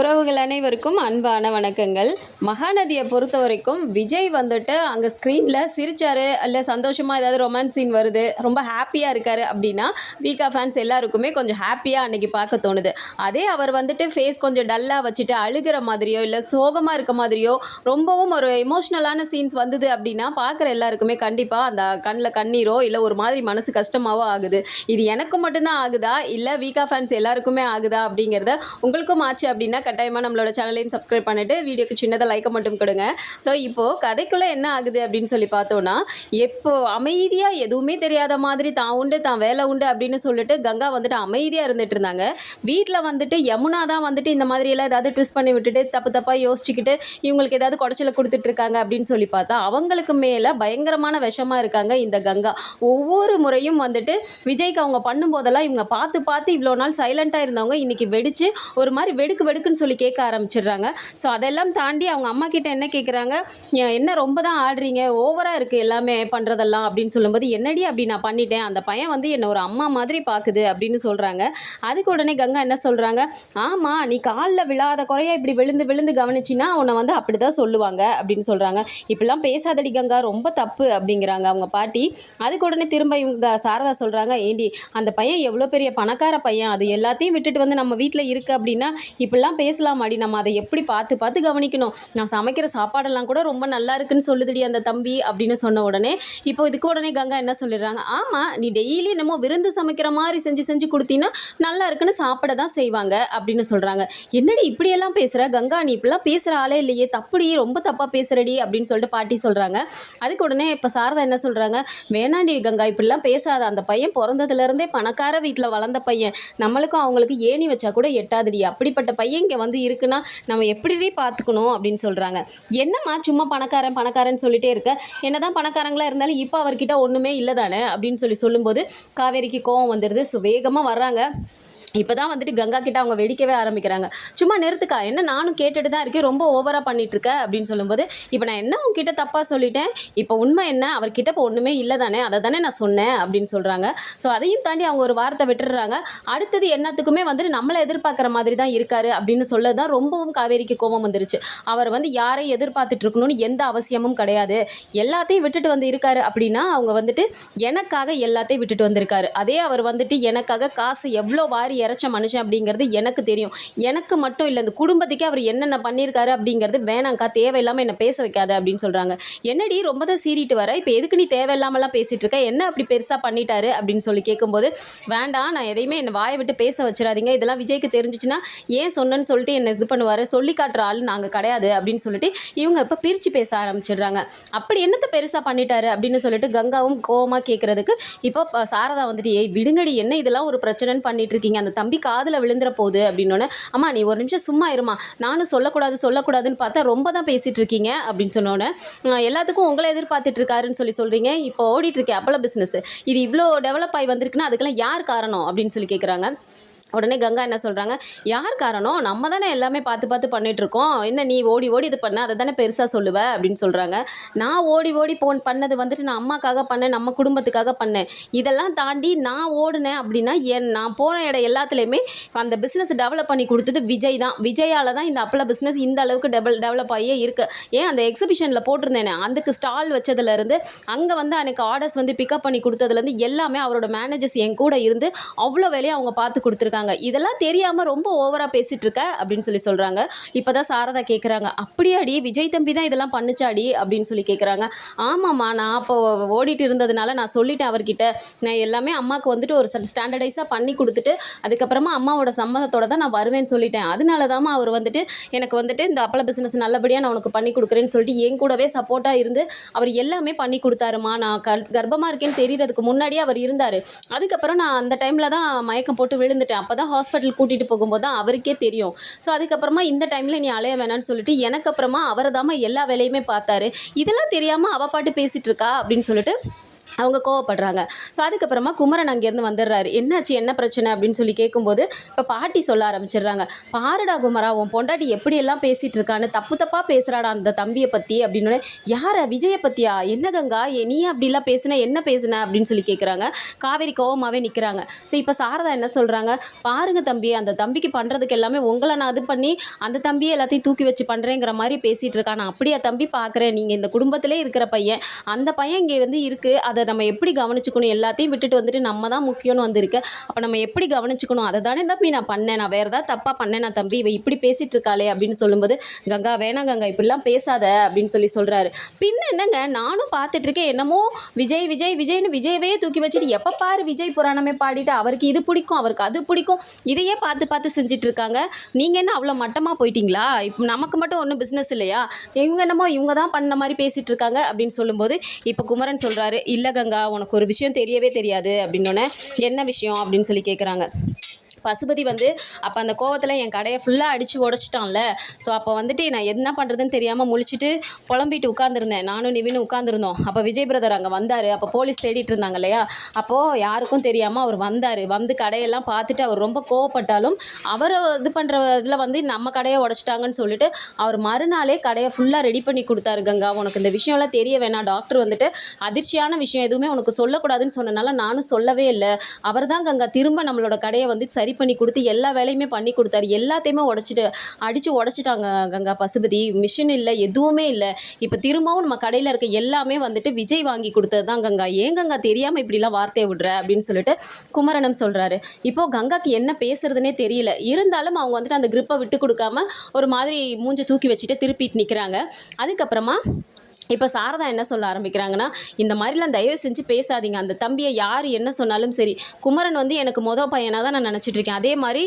உறவுகள் அனைவருக்கும் அன்பான வணக்கங்கள். மகாநதியை பொறுத்த வரைக்கும் விஜய் வந்துட்டு அங்கே ஸ்க்ரீனில் சிரிச்சாரு. இல்லை சந்தோஷமாக ஏதாவது ரொமான்ஸ் சீன் வருது. ரொம்ப ஹாப்பியாக இருக்காரு அப்படின்னா வீக்கா ஃபேன்ஸ் எல்லாருக்குமே கொஞ்சம் ஹாப்பியாக அன்னைக்கு பார்க்க தோணுது. அதே அவர் வந்துட்டு ஃபேஸ் கொஞ்சம் டல்லாக வச்சுட்டு அழுகிற மாதிரியோ இல்லை சோகமாக இருக்க மாதிரியோ ரொம்பவும் ஒரு எமோஷ்னலான சீன்ஸ் வந்தது அப்படின்னா பார்க்குற எல்லாருக்குமே கண்டிப்பாக அந்த கண்ணில் கண்ணீரோ இல்லை ஒரு மாதிரி மனசு கஷ்டமாவோ ஆகுது. இது எனக்கு மட்டும்தான் ஆகுதா? இல்லை வீக்கா ஃபேன்ஸ் எல்லாருக்குமே ஆகுதா அப்படிங்கிறத உங்களுக்கும் ஆச்சு அப்படின்னா கட்டாயமாக நம்மளோட சேனலையும் சப்ஸ்கிரைப் பண்ணிவிட்டு வீடியோக்கு சின்னதாக லைக்கை மட்டும் கொடுங்க. ஸோ இப்போது கதைக்குள்ளே என்ன ஆகுது அப்படின்னு சொல்லி பார்த்தோன்னா எப்போ அமைதியாக எதுவுமே தெரியாத மாதிரி தான் உண்டு தான் வேலை உண்டு அப்படின்னு சொல்லிட்டு கங்கா வந்துட்டு அமைதியாக இருந்துட்டு இருந்தாங்க. வீட்டில் வந்துட்டு யமுனா தான் வந்துட்டு இந்த மாதிரியெல்லாம் ஏதாவது ட்விஸ்ட் பண்ணி விட்டுட்டு தப்பு தப்பாக யோசிச்சுக்கிட்டு இவங்களுக்கு ஏதாவது குடைச்சல கொடுத்துட்டு இருக்காங்க அப்படின்னு சொல்லி பார்த்தா அவங்களுக்கு மேலே பயங்கரமான விஷமாக இருக்காங்க இந்த கங்கா. ஒவ்வொரு முறையும் வந்துட்டு விஜய்க்கு அவங்க பண்ணும்போதெல்லாம் இவங்க பார்த்து பார்த்து இவ்வளோ நாள் சைலண்ட்டாக இருந்தவங்க இன்றைக்கி வெடிச்சு ஒரு மாதிரி வெடுக்கு வெடுக்குன்னு சொல்லி கேட்க ஆரம்பிச்சிடுறாங்க. ஸோ அதெல்லாம் தாண்டி அவங்க அம்மா கிட்ட என்ன கேட்குறாங்க என்ன ரொம்ப தான் ஆடுறீங்க? ஓவராக இருக்குது எல்லாமே பண்ணுறதெல்லாம் அப்படின்னு சொல்லும்போது என்னடி அப்படி நான் பண்ணிட்டேன்? அந்த பையன் வந்து என்னை ஒரு அம்மா மாதிரி பார்க்குது அப்படின்னு சொல்கிறாங்க அதுக்கு உடனே கங்கா என்ன சொல்கிறாங்க ஆமாம் நீ காலில் விழாத குறைய இப்படி விழுந்து விழுந்து கவனிச்சின்னா உன்னை வந்து அப்படி தான் சொல்லுவாங்க அப்படின்னு சொல்கிறாங்க இப்படிலாம் பேசாதடி கங்கா ரொம்ப தப்பு அப்படிங்கிறாங்க அவங்க பாட்டி. அதுக்கு உடனே திரும்ப இவங்க சாரதா சொல்கிறாங்க ஏண்டி அந்த பையன் எவ்வளோ பெரிய பணக்கார பையன் அது எல்லாத்தையும் விட்டுட்டு வந்து நம்ம வீட்டில் இருக்குது அப்படின்னா இப்படிலாம் பேசலாமாடி? நம்ம அதை எப்படி பார்த்து பார்த்து கவனிக்கணும். நான் சமைக்கிற சாப்பாடெல்லாம் கூட ரொம்ப நல்லா இருக்குன்னு சொல்லுதுடி அந்த தம்பி அப்படின்னு சொன்ன உடனே இப்போ இதுக்கு உடனே கங்கா என்ன சொல்லிடுறாங்க? ஆமாம் நீ டெய்லி என்னமோ விருந்து சமைக்கிற மாதிரி செஞ்சு செஞ்சு கொடுத்தீங்கன்னா நல்லா இருக்குன்னு சாப்பிட தான் செய்வாங்க அப்படின்னு சொல்கிறாங்க என்னடி இப்படியெல்லாம் பேசுகிற கங்கா நீ இப்படிலாம் பேசுகிற ஆளே இல்லையே. தப்புடி ரொம்ப தப்பாக பேசுகிறடி அப்படின்னு சொல்லிட்டு பாட்டி சொல்கிறாங்க அதுக்கு உடனே இப்போ சாரதா என்ன சொல்கிறாங்க வேணாண்டி கங்கா இப்படிலாம் பேசாத. அந்த பையன் பிறந்ததுலேருந்தே பணக்கார வீட்டில் வளர்ந்த பையன். நம்மளுக்கும் அவங்களுக்கு ஏணி வச்சா கூட எட்டாதுடி. அப்படிப்பட்ட பையன் இங்கே வந்து இருக்குன்னா நம்ம எப்படி பார்த்துக்கணும் அப்படின்னு சொல்கிறாங்க என்னம்மா சும்மா பணக்காரன் பணக்காரன் சொல்லிட்டே இருக்க? என்னதான் பணக்காரங்களா இருந்தாலும் இப்போ அவர்கிட்ட ஒன்றுமே இல்லை தானே அப்படின்னு சொல்லி சொல்லும்போது காவேரிக்கு கோவம் வந்துடுது. ஸோ வேகமாக வர்றாங்க. இப்போ தான் வந்துட்டு கங்கா கிட்ட அவங்க வெடிக்கவே ஆரம்பிக்கிறாங்க. சும்மா நிறுத்துக்கா. என்ன நானும் கேட்டுட்டு தான் இருக்கேன். ரொம்ப ஓவராக பண்ணிட்டு இருக்க அப்படின்னு சொல்லும்போது இப்போ நான் என்ன உங்ககிட்ட தப்பாக சொல்லிட்டேன்? இப்போ உண்மை என்ன? அவர்கிட்ட இப்போ ஒன்றுமே இல்லை தானே? அதை தானே நான் சொன்னேன் அப்படின்னு சொல்கிறாங்க ஸோ அதையும் தாண்டி அவங்க ஒரு வார்த்தை விட்டுடுறாங்க. அடுத்தது என்னத்துக்குமே வந்துட்டு நம்மளை எதிர்பார்க்குற மாதிரி தான் இருக்காரு அப்படின்னு சொல்ல தான் ரொம்பவும் காவேரிக்கு கோபம் வந்துருச்சு. அவர் வந்து யாரையும் எதிர்பார்த்துட்டு இருக்கணும்னு எந்த அவசியமும் கிடையாது. எல்லாத்தையும் விட்டுட்டு வந்து இருக்காரு அப்படின்னா அவங்க வந்துட்டு எனக்காக எல்லாத்தையும் விட்டுட்டு வந்திருக்காரு. அதே அவர் வந்துட்டு எனக்காக காசு எவ்வளோ வாரி இறைச்ச மனுஷன் அப்படிங்கிறது எனக்கு தெரியும். எனக்கு மட்டும் இல்லை இந்த குடும்பத்துக்கே அவர் என்னென்ன பண்ணியிருக்காரு அப்படிங்கிறது வேணாங்க்கா தேவையில்லாமல் என்னை பேச வைக்காத அப்படின்னு சொல்கிறாங்க என்னடி ரொம்ப தான் சீறிட்டு வர? இப்போ எதுக்கு நீ தேவையில்லாமலாம் பேசிகிட்டு இருக்க? என்ன அப்படி பெருசாக பண்ணிட்டாரு அப்படின்னு சொல்லி கேட்கும்போது வேண்டாம் நான் எதையுமே என்னை வாயை விட்டு பேச வச்சிடாதீங்க. இதெல்லாம் விஜய்க்கு தெரிஞ்சிச்சுன்னா ஏன் சொன்னேன்னு சொல்லிட்டு என்னை இது பண்ணுவார்? சொல்லி காட்டுற ஆள் நாங்கள் கிடையாது. அப்படின்னு சொல்லிட்டு இவங்க இப்போ பிரித்து பேச ஆரம்பிச்சிடுறாங்க. அப்படி என்னத்தை பெருசாக பண்ணிட்டாரு அப்படின்னு சொல்லிட்டு கங்காவும் கோவமாக கேட்குறதுக்கு இப்போ சாரதா வந்துட்டு ஏய் விடுங்கடி என்ன இதெல்லாம் ஒரு பிரச்சனைன்னு பண்ணிட்டு இருக்கீங்க? அந்த தம்பி காதில் விழுந்துற போகுது அப்படின்னோடனே அம்மா நீ ஒரு நிமிஷம் சும்மா இருமா. நானும் சொல்லக்கூடாது சொல்லக்கூடாதுன்னு பார்த்தா ரொம்ப தான் பேசிகிட்டு இருக்கீங்க. அப்படின்னு சொன்னோன்னே எல்லாத்துக்கும் உங்களை எதிர்பார்த்துட்டு இருக்காருன்னு சொல்லி சொல்கிறீங்க இப்போ ஓடிட்டு இருக்கே அப்பள பிஸ்னஸ் இது இவ்வளோ டெவலப் ஆகி வந்திருக்குன்னா அதுக்கெல்லாம் யார் காரணம்? அப்படின்னு சொல்லி கேட்குறாங்க உடனே கங்கா என்ன சொல்கிறாங்க யார் காரணம்? நம்ம தானே எல்லாமே பார்த்து பார்த்து பண்ணிகிட்ருக்கோம் என்ன நீ ஓடி ஓடி இது பண்ண? அதை தானே பெருசாக சொல்லுவ? அப்படின்னு சொல்கிறாங்க நான் ஓடி ஓடி போன் பண்ணது வந்துட்டு நான் அம்மாக்காக பண்ணேன் நம்ம குடும்பத்துக்காக பண்ணேன். இதெல்லாம் தாண்டி நான் ஓடினேன் அப்படின்னா என் நான் போன இடம் எல்லாத்துலேயுமே அந்த பிஸ்னஸ் டெவலப் பண்ணி கொடுத்தது விஜய் தான். விஜயால் தான் இந்த அப்பள பிஸ்னஸ் இந்த அளவுக்கு டெவல் டெவலப் ஆகியே இருக்குது ஏன் அந்த எக்ஸிபிஷனில் போட்டிருந்தேனே? அதுக்கு ஸ்டால் வச்சதுலேருந்து அங்கே வந்து எனக்கு ஆர்டர்ஸ் வந்து பிக்கப் பண்ணி கொடுத்ததுலேருந்து எல்லாமே அவரோட மேனேஜர்ஸ் என் கூட இருந்து அவ்வளோ வேலையை அவங்க பார்த்து கொடுத்துருக்காங்க. இதெல்லாம் தெரியாமல் ரொம்ப ஓவராக பேசிகிட்டு இருக்க அப்படின்னு சொல்லி சொல்கிறாங்க இப்போ தான் சாரதா கேட்குறாங்க அப்படியாடி விஜய் தம்பி தான் இதெல்லாம் பண்ணுச்சாடி அப்படின்னு சொல்லி கேட்குறாங்க ஆமாம்மா நான் அப்போ ஓடிட்டு இருந்ததுனால நான் சொல்லிட்டேன் அவர்கிட்ட. நான் எல்லாமே அம்மாவுக்கு வந்துட்டு ஒரு ஸ்டாண்டர்டைஸாக பண்ணி கொடுத்துட்டு அதுக்கப்புறமா அம்மாவோட சம்மதத்தோட தான் நான் வருவேன்னு சொல்லிட்டேன். அதனால தான் அவர் வந்துட்டு எனக்கு வந்துட்டு இந்த அப்பள பிஸ்னஸ் நல்லபடியாக நான் உனக்கு பண்ணி கொடுக்குறேன்னு சொல்லிட்டு என் கூடவே சப்போர்ட்டாக இருந்து அவர் எல்லாமே பண்ணி கொடுத்தாருமா நான் கர் கர்ப்பமாக இருக்கேன்னு தெரியறதுக்கு முன்னாடியே அவர் இருந்தார். அதுக்கப்புறம் நான் அந்த டைமில் தான் மயக்கம் போட்டு விழுந்துட்டேன். அப்போ தான் ஹாஸ்பிட்டல் கூட்டிகிட்டு போகும்போது தான் அவருக்கே தெரியும். ஸோ அதுக்கப்புறமா இந்த டைமில் நீ அலைய வேணாம்னு சொல்லிட்டு எனக்கு அப்புறமா அவர் எல்லா வேலையுமே பார்த்தாரு. இதெல்லாம் தெரியாமல் அவ பாட்டு பேசிகிட்டு இருக்கா அப்படின்னு சொல்லிட்டு அவங்க கோவப்படுறாங்க. ஸோ அதுக்கப்புறமா குமரன் அங்கேருந்து வந்துடுறாரு. என்னாச்சு? என்ன பிரச்சனை? அப்படின்னு சொல்லி கேட்கும்போது இப்போ பாட்டி சொல்ல ஆரம்பிச்சிடுறாங்க. பாருடா குமரா உன் பொண்டாட்டி எப்படியெல்லாம் பேசிகிட்டு இருக்கான்னு தப்பு தப்பாக பேசுகிறாடா அந்த தம்பியை பற்றி அப்படின்னு யாரை? விஜயை பற்றியா என்ன கங்கா? நீ அப்படிலாம் பேசுன? என்ன பேசுன? அப்படின்னு சொல்லி கேட்குறாங்க. காவேரி கோவமாகவே நிற்கிறாங்க ஸோ இப்போ சாரதா என்ன சொல்கிறாங்க பாருங்க தம்பி அந்த தம்பிக்கு பண்ணுறதுக்கு எல்லாமே உங்களை நான் இது பண்ணி அந்த தம்பியை எல்லாத்தையும் தூக்கி வச்சு பண்ணுறேங்கிற மாதிரி பேசிகிட்டு இருக்கான் நான் அப்படியா தம்பி பார்க்குறேன். நீங்கள் இந்த குடும்பத்திலே இருக்கிற பையன். அந்த பையன் இங்கே வந்து இருக்குது அதை நம்ம எப்படி கவனிச்சுக்கணும் எல்லாத்தையும் விட்டுட்டு வந்துட்டு நம்ம தான் முக்கியம்னு வந்திருக்கு. அப்போ நம்ம எப்படி கவனிச்சுக்கணும்? அதை தானே தம்பி நான் பண்ணேன். நான் வேறு ஏதாவது தப்பாக பண்ணேன். நான் தம்பி இவ இப்படி பேசிகிட்டு இருக்காளே அப்படின்னு சொல்லும்போது கங்கா வேணாம் கங்கா இப்படிலாம் பேசாத அப்படின்னு சொல்லி சொல்கிறாரு பின்ன என்னங்க? நானும் பார்த்துட்ருக்கேன் என்னமோ விஜய் விஜய் விஜய்னு விஜயவே தூக்கி வச்சுட்டு எப்போ பாரு விஜய் புராணமே பாடிட்டு அவருக்கு இது பிடிக்கும் அவருக்கு அது பிடிக்கும். இதையே பார்த்து பார்த்து செஞ்சுட்டு இருக்காங்க. நீங்கள் என்ன அவ்வளோ மட்டமாக போயிட்டீங்களா? இப்போ நமக்கு மட்டும் ஒன்றும் பிஸ்னஸ் இல்லையா? இவங்க என்னமோ இவங்க தான் பண்ண மாதிரி பேசிகிட்டு இருக்காங்க அப்படின்னு சொல்லும்போது இப்போ குமரன் சொல்கிறாரு இல்லை கங்கா உனக்கு ஒரு விஷயம் தெரியவே தெரியாது அப்படின்னோடனே என்ன விஷயம் அப்படின்னு சொல்லி கேட்குறாங்க பசுபதி வந்து அப்போ அந்த கோவத்தில் என் கடையை ஃபுல்லாக அடித்து உடச்சிட்டான்ல. ஸோ அப்போ வந்துட்டு நான் என்ன பண்ணுறதுன்னு தெரியாமல் முழிச்சிட்டு புலம்பிட்டு உட்காந்துருந்தேன் நானும் நிவினும் உட்காந்துருந்தோம் அப்போ விஜய் பிரதர் அங்கே வந்தார். அப்போ போலீஸ் தேடிட்டு இருந்தாங்க இல்லையா? அப்போது யாருக்கும் தெரியாமல் அவர் வந்தார். வந்து கடையெல்லாம் பார்த்துட்டு அவர் ரொம்ப கோவப்பட்டாலும் அவரை இது பண்ணுற இதில் வந்து நம்ம கடையை உடச்சிட்டாங்கன்னு சொல்லிட்டு அவர் மறுநாளே கடையை ஃபுல்லாக ரெடி பண்ணி கொடுத்தாரு கங்கா. உனக்கு இந்த விஷயம்லாம் தெரிய வேணாம். டாக்டர் வந்துட்டு அதிர்ச்சியான விஷயம் எதுவுமே உனக்கு சொல்லக்கூடாதுன்னு சொன்னனால நானும் சொல்லவே இல்லை. அவர் தான் கங்கா திரும்ப நம்மளோட கடையை வந்து சரி சரி பண்ணி கொடுத்து எல்லா வேலையுமே பண்ணி கொடுத்தாரு. எல்லாத்தையுமே உடச்சிட்டு அடித்து உடச்சிட்டாங்க கங்கா பசுபதி. மிஷின் இல்லை எதுவுமே இல்லை. இப்போ திரும்பவும் நம்ம கடையில் இருக்க எல்லாமே வந்துட்டு விஜய் வாங்கி கொடுத்தது தான் கங்கா. ஏன் கங்கா தெரியாமல் இப்படிலாம் வார்த்தையை விடுற? அப்படின்னு சொல்லிட்டு குமரனம் சொல்கிறாரு இப்போது கங்காக்கு என்ன பேசுறதுனே தெரியல. இருந்தாலும் அவங்க வந்துட்டு அந்த grip-அ விட்டு கொடுக்காம ஒரு மாதிரி மூஞ்சை தூக்கி வச்சுட்டு திருப்பிட்டு நிற்கிறாங்க அதுக்கப்புறமா இப்போ சாரதா என்ன சொல்ல ஆரம்பிக்கிறாங்கன்னா இந்த மாதிரிலாம் தயவு செஞ்சு பேசாதீங்க. அந்த தம்பியை யார் என்ன சொன்னாலும் சரி குமரன் வந்து எனக்கு மொதல் பையனாக தான் நான் நினச்சிட்டு இருக்கேன். அதே மாதிரி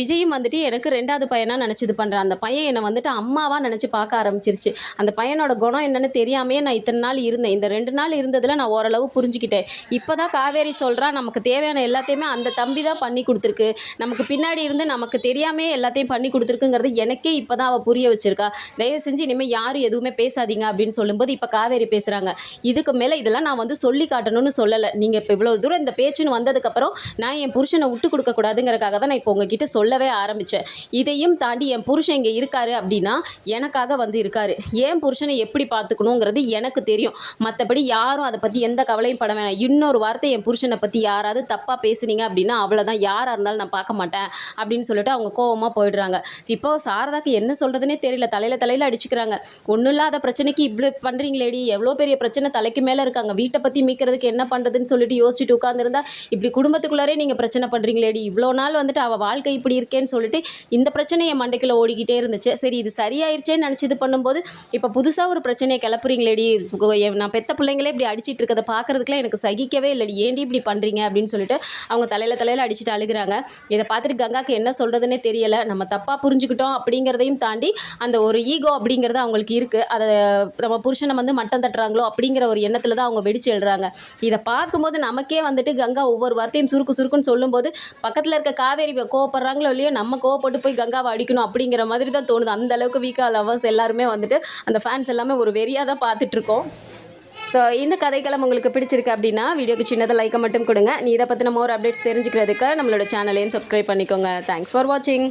விஜயும் வந்துட்டு எனக்கு ரெண்டாவது பையனாக நினச்சிது பண்ணுறேன் அந்த பையன் என்னை வந்துட்டு அம்மாவாக நினச்சி பார்க்க ஆரம்பிச்சிருச்சு. அந்த பையனோட குணம் என்னன்னு தெரியாமையே நான் இத்தனை நாள் இருந்தேன். இந்த ரெண்டு நாள் இருந்ததில் நான் ஓரளவு புரிஞ்சுக்கிட்டேன். இப்போ தான் காவேரி சொல்கிறா நமக்கு தேவையான எல்லாத்தையுமே அந்த தம்பி தான் பண்ணி கொடுத்துருக்கு. நமக்கு பின்னாடி இருந்து நமக்கு தெரியாமே எல்லாத்தையும் பண்ணி கொடுத்துருக்குங்கிறது எனக்கே இப்போ தான் அவள் புரிய வச்சிருக்கா. தயவு செஞ்சு இனிமேல் யாரும் எதுவுமே பேசாதீங்க அப்படின்னு சொல்லும்போது இப்போ காவேரி பேசுகிறாங்க இதுக்கு மேலே இதெல்லாம் நான் வந்து சொல்லி காட்டணும்னு சொல்லலை. நீங்கள் இப்போ இவ்வளோ தூரம் இந்த பேச்சுன்னு வந்ததுக்கப்புறம் நான் என் புருஷனை விட்டு கொடுக்கக்கூடாதுங்கிறக்காக தான் நான் இப்போ உங்ககிட்ட சொல்லவே ஆரம்பித்தேன் இதையும் தாண்டி என் புருஷன் இங்கே இருக்காரு அப்படின்னா எனக்காக வந்து இருக்காரு. என் புருஷனை எப்படி பார்த்துக்கணுங்கிறது எனக்கு தெரியும். மற்றபடி யாரும் அதை பற்றி எந்த கவலையும் பட வேணாம். இன்னொரு வார்த்தை என் புருஷனை பற்றி யாராவது தப்பாக பேசுனீங்க அப்படின்னா அவ்வளோதான் யாராக இருந்தாலும் நான் பார்க்க மாட்டேன் அப்படின்னு சொல்லிட்டு அவங்க கோவமாக போயிடுறாங்க. இப்போ சாரதாக்கு என்ன சொல்கிறதுனே தெரியல. தலையில் தலையில் அடிச்சுக்கிறாங்க. ஒன்றும் இல்லாத பிரச்சனைக்கு இவ்வளோ பண்ணுறீங்களேடி எவ்வளோ பெரிய பிரச்சனை? தலைக்கு மேலே இருக்காங்க. வீட்டை பற்றி மீக்கிறதுக்கு என்ன பண்ணுறதுன்னு சொல்லிட்டு யோசிச்சுட்டு உட்காந்துருந்தா இப்படி குடும்பத்துக்குள்ளாரே நீங்கள் பிரச்சனை பண்ணுறீங்களேடி இவ்வளோ நாள் வந்துட்டு அவள் வாழ்க்கை இப்படி இருக்கேன்னு சொல்லிட்டு இந்த பிரச்சனை என் மண்டைக்குள்ள ஓடிக்கிட்டே இருந்துச்சு. சரி இது சரியாயிருச்சேன்னு நினச்சி இது பண்ணும்போது இப்போ புதுசாக ஒரு பிரச்சனையை கிளப்புறீங்களேடி. நான் பெத்த பிள்ளைங்களே இப்படி அடிச்சிட்டு இருக்கதை பார்க்கறதுக்குலாம் எனக்கு சகிக்கவே இல்லடி. ஏண்டி இப்படி பண்ணுறீங்க அப்படின்னு சொல்லிட்டு அவங்க தலையில் தலையில் அடிச்சுட்டு அழுகுறாங்க. இதை பார்த்துட்டு கங்காக்கு என்ன சொல்கிறதுனே தெரியலை. நம்ம தப்பாக புரிஞ்சுக்கிட்டோம் அப்படிங்கிறதையும் தாண்டி அந்த ஒரு ஈகோ அப்படிங்கிறது அவங்களுக்கு இருக்குது அதை நம்ம புருஷன் வந்து மட்டம் தட்டுறாங்களோ அப்படிங்கிற ஒரு எண்ணத்தில் தான் அவங்க வெடிச்சு எழுறாங்க. இதை பார்க்கும்போது நமக்கே வந்துட்டு கங்கா ஒவ்வொரு வார்த்தையும் சுருக்கு சுருக்குன்னு சொல்லும்போது பக்கத்தில் இருக்க காவேரி கோவப்படுறாங்களோ இல்லையோ நம்ம கோவப்பட்டு போய் கங்காவை அடிக்கணும் அப்படிங்கிற மாதிரி தான் தோணுது. அந்த அளவுக்கு வீக்கா லவர்ஸ் எல்லாருமே வந்துட்டு அந்த ஃபேன்ஸ் எல்லாமே ஒரு வெறியாக தான் பார்த்துட்டு இருக்கோம். ஸோ இந்த கதைக்களம் உங்களுக்கு பிடிச்சிருக்கு அப்படின்னா வீடியோக்கு சின்னதாக லைக்கை மட்டும் கொடுங்க. நீ இதை பற்றின மோர் அப்டேட்ஸ் தெரிஞ்சுக்கிறதுக்கு நம்மளோட சேனலையும் சப்ஸ்கிரைப் பண்ணிக்கோங்க. தேங்க்ஸ் ஃபார் வாட்சிங்